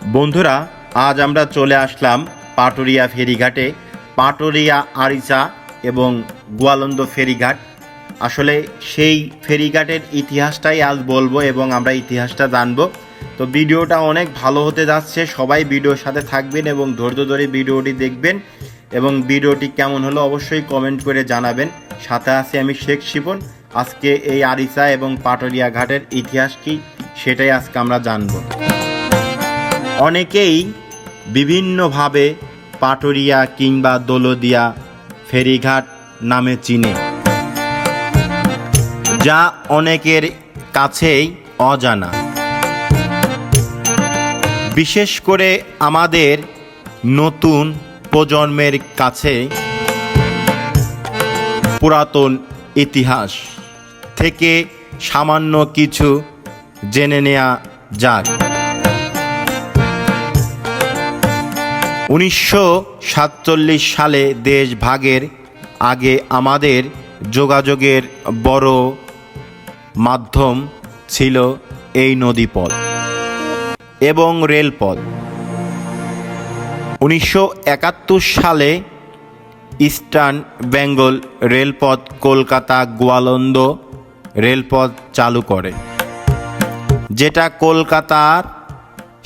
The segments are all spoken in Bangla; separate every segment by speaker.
Speaker 1: বন্ধুরা, আজ আমরা চলে আসলাম পাটুরিয়া ফেরিঘাটে। পাটুরিয়া আরিচা এবং গোয়ালন্দ ফেরিঘাট। আসলে সেই ফেরিঘাটের ইতিহাসটাই আজ বলব এবং আমরা ইতিহাসটা জানব। তো ভিডিওটা অনেক ভালো হতে যাচ্ছে। সবাই ভিডিওর সাথে থাকবেন এবং ধৈর্য ধরে ভিডিওটি দেখবেন। এবং ভিডিওটি কেমন হলো অবশ্যই কমেন্ট করে জানাবেন। সাথে আছে আমি শেখ শিপন। আজকে এই আরিচা এবং পাটুরিয়া ঘাটের ইতিহাস কি সেটাই আজকে আমরা জানব। অনেকেই বিভিন্নভাবে পাটুরিয়া কিংবা দোলদিয়া ফেরিঘাট নামে চিনে, যা অনেকের কাছেই অজানা। বিশেষ করে আমাদের নতুন প্রজন্মের কাছে পুরাতন ইতিহাস থেকে সামান্য কিছু জেনে নেওয়া যাক। উনিশশো সাতচল্লিশ সালে দেশ ভাগের আগে আমাদের যোগাযোগের বড় মাধ্যম ছিল এই নদীপথ এবং রেলপথ। উনিশশো একাত্তর সালে ইস্টার্ন বেঙ্গল রেলপথ কলকাতা গোয়ালন্দ রেলপথ চালু করে, যেটা কলকাতার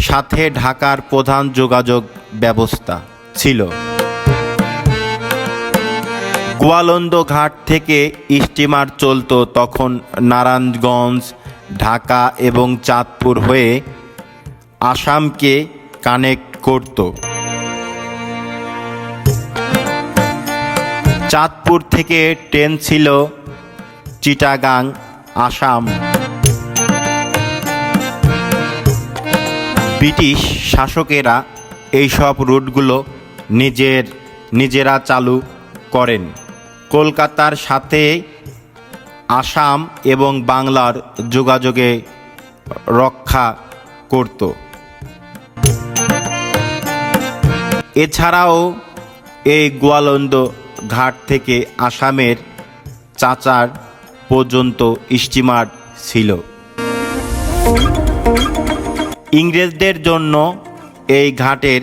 Speaker 1: সাথে ঢাকার প্রধান যোগাযোগ ব্যবস্থা ছিল। গোয়ালন্দ ঘাট থেকে স্টিমার চলতো তখন নারায়ণগঞ্জ, ঢাকা এবং চাঁদপুর হয়ে আসামকে কানেক্ট করত। চাঁদপুর থেকে ট্রেন ছিল চিটাগাং, আসাম। ব্রিটিশ শাসকেরা এইসব রুটগুলো নিজের, নিজেরা চালু করেন। কলকাতার সাথে আসাম এবং বাংলার যোগাযোগে রক্ষা করত। এছাড়াও এই গোয়ালন্দ ঘাট থেকে আসামের চাচার পর্যন্ত স্টিমার ছিল। ইংরেজদের জন্য এই ঘাটের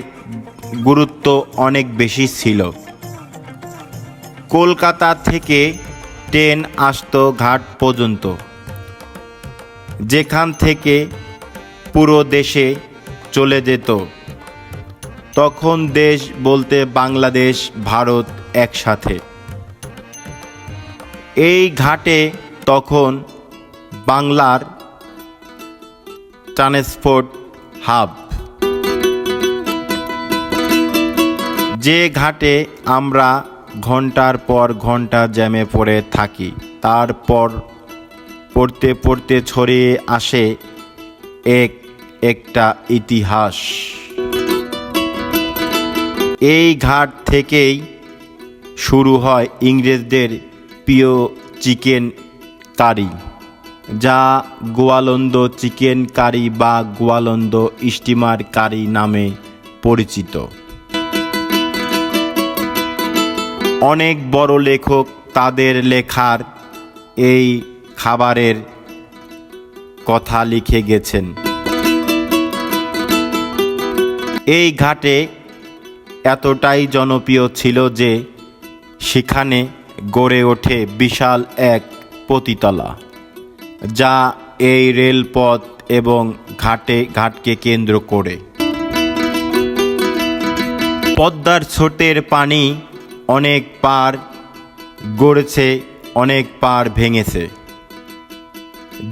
Speaker 1: গুরুত্ব অনেক বেশি ছিল। কলকাতা থেকে ট্রেন আসতো ঘাট পর্যন্ত। যেখান থেকে পুরো দেশে চলে যেত। তখন দেশ বলতে বাংলাদেশ, ভারত একসাথে। এই ঘাটে তখন বাংলার ট্রান্সপোর্ট হাব। যে ঘাটে আমরা ঘণ্টার পর ঘণ্টা জ্যামে পড়ে থাকি, তারপর পড়তে পড়তে ছড়িয়ে আসে এক, একটা ইতিহাস। এই ঘাট থেকেই শুরু হয় ইংরেজদের প্রিয় চিকেন কারি। যা গোয়ালন্দ চিকেন কারি বা গোয়ালন্দ স্টিমার কারি নামে পরিচিত। অনেক বড় লেখক তাদের লেখার এই খাবারের কথা লিখে গেছেন। এই ঘাটে এতটাই জনপ্রিয় ছিল যে সেখানে গড়ে ওঠে বিশাল এক পতিতলা। যা এই রেলপথ এবং ঘাটে ঘাটকে কেন্দ্র করে। পদ্মার ছোটের পানি অনেক পার গড়েছে, অনেক পার ভেঙেছে।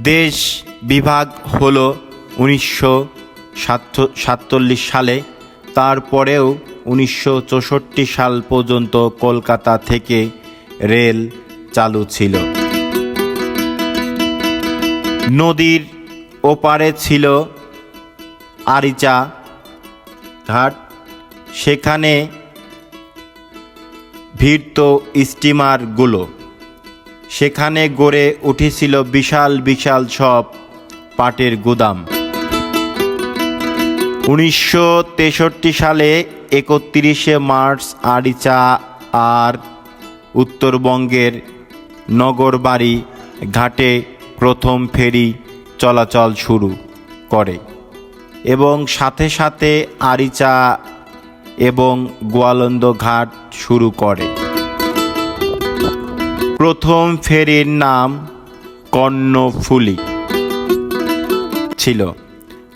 Speaker 1: দেশ বিভাগ হলো উনিশশো সাতচল্লিশ সালে, তারপরেও উনিশশো চৌষট্টি সাল পর্যন্ত কলকাতা থেকে রেল চালু ছিল। নদীর ওপারে ছিল আরিচা ঘাট। সেখানে ভিড়ত স্টিমারগুলো। সেখানে গড়ে উঠেছিল বিশাল বিশাল সব পাটের গুদাম। উনিশশো তেষট্টি সালে একত্রিশে মার্চ আরিচা আর উত্তরবঙ্গের নগরবাড়ি ঘাটে প্রথম ফেরি চলাচল শুরু করে এবং সাথে সাথে আরিচা এবং গোয়ালন্দ ঘাট শুরু করে। প্রথম ফেরির নাম কর্ণফুলি ছিল।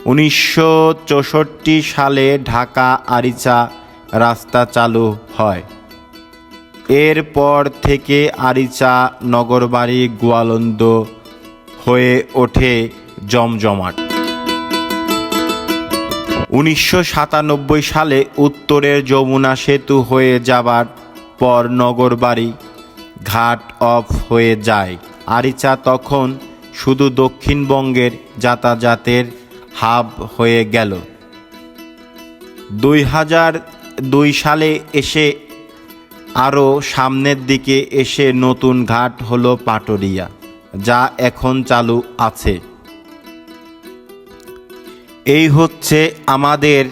Speaker 1: উনিশশো চৌষট্টি সালে ঢাকা আরিচা রাস্তা চালু হয়। এরপর থেকে আরিচা নগরবাড়ি গোয়ালন্দ হয়ে ওঠে জমজমাট। উনিশশো সাতানব্বই সালে উত্তরের যমুনা সেতু হয়ে যাবার পর নগরবাড়ি ঘাট অফ হয়ে যায়। আরিচা তখন শুধু দক্ষিণবঙ্গের যাতায়াতের হাব হয়ে গেল। দুই হাজার দুই সালে এসে আরও সামনের দিকে এসে নতুন ঘাট হলো পাটুরিয়া। যা এখন চালু আছে। এই হচ্ছে আমাদের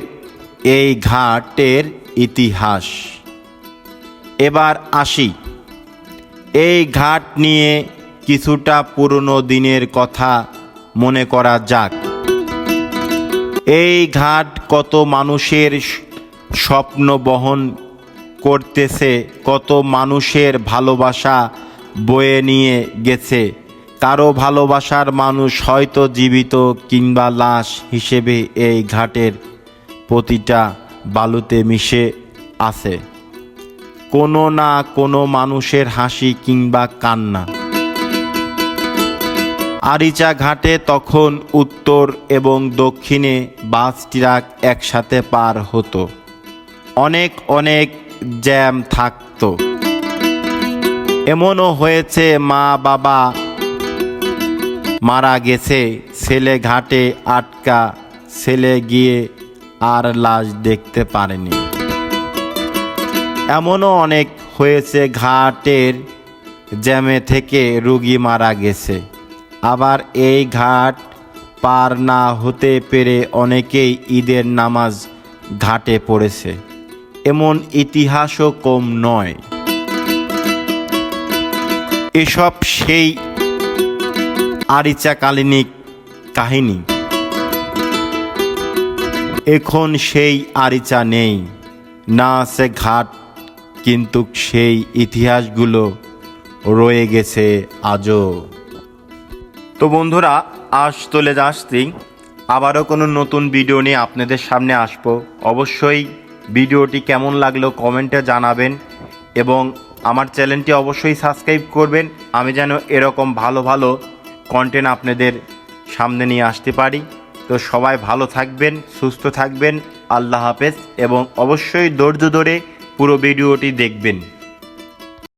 Speaker 1: এই ঘাটের ইতিহাস। এবার আসি। এই ঘাট নিয়ে কিছুটা পুরনো দিনের কথা মনে করা যাক। এই ঘাট কত মানুষের স্বপ্ন বহন করতেছে, কত মানুষের ভালোবাসা বয়ে নিয়ে গেছে। কারও ভালোবাসার মানুষ হয়তো জীবিত কিংবা লাশ হিসেবে এই ঘাটের প্রতিটা বালুতে মিশে আছে। কোনো না কোনো মানুষের হাসি কিংবা কান্না। আরিচা ঘাটে তখন উত্তর এবং দক্ষিণে বাস ট্রাক একসাথে পার হতো। অনেক অনেক জ্যাম থাকতো। এমনও হয়েছে মা বাবা মারা গেছে, ছেলে ঘাটে আটকা, ছেলে গিয়ে আর লাশ দেখতে পারেনি। এমনও অনেক হয়েছে ঘাটের জ্যামে থেকে রুগী মারা গেছে। আবার এই ঘাট পার না হতে পেরে অনেকেই ঈদের নামাজ ঘাটে পড়েছে। এমন ইতিহাসও কম নয়। এসব সেই আরিচাকালীনিক কাহিনী। এখন সেই আরিচা নেই। না আছে ঘাট, কিন্তু সেই ইতিহাসগুলো রয়ে গেছে আজও। তো বন্ধুরা, আজ চলে যাচ্ছি। আবারও কোনো নতুন ভিডিও নিয়ে আপনাদের সামনে আসব। অবশ্যই ভিডিওটি কেমন লাগল কমেন্টে জানাবেন এবং আমার চ্যানেলটি অবশ্যই সাবস্ক্রাইব করবেন। আমি যেন এরকম ভালো ভালো কন্টেন্ট আপনাদের সামনে নিয়ে আসতে পারি। তো সবাই ভালো থাকবেন, সুস্থ থাকবেন, আল্লাহ হাফেজ, এবং অবশ্যই ধৈর্য ধরে পুরো ভিডিওটি দেখবেন।